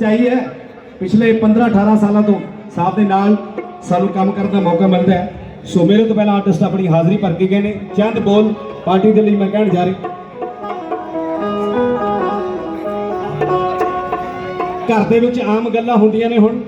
ਸੱਚਾਈ ਹੈ। ਪਿਛਲੇ 15 18 ਸਾਲਾਂ ਤੋਂ ਸਾਹਿਬ ਦੇ ਨਾਲ ਸਾਨੂੰ ਕੰਮ ਕਰਨ ਦਾ ਮੌਕਾ ਮਿਲਦਾ ਹੈ। ਸੋ ਮੇਰੇ ਤੋਂ ਪਹਿਲਾਂ ਆਰਟਿਸਟ ਆਪਣੀ ਹਾਜ਼ਰੀ ਭਰ ਕੇ ਗਏ ਨੇ। ਚੰਦ ਬੋਲ, ਪਾਰਟੀ ਦੇ ਲਈ ਮੈਂ ਕਹਿਣ ਜਾ ਰਿਹਾ। ਘਰ ਦੇ ਵਿੱਚ ਆਮ ਗੱਲਾਂ ਹੁੰਦੀਆਂ ਨੇ ਹੁਣ।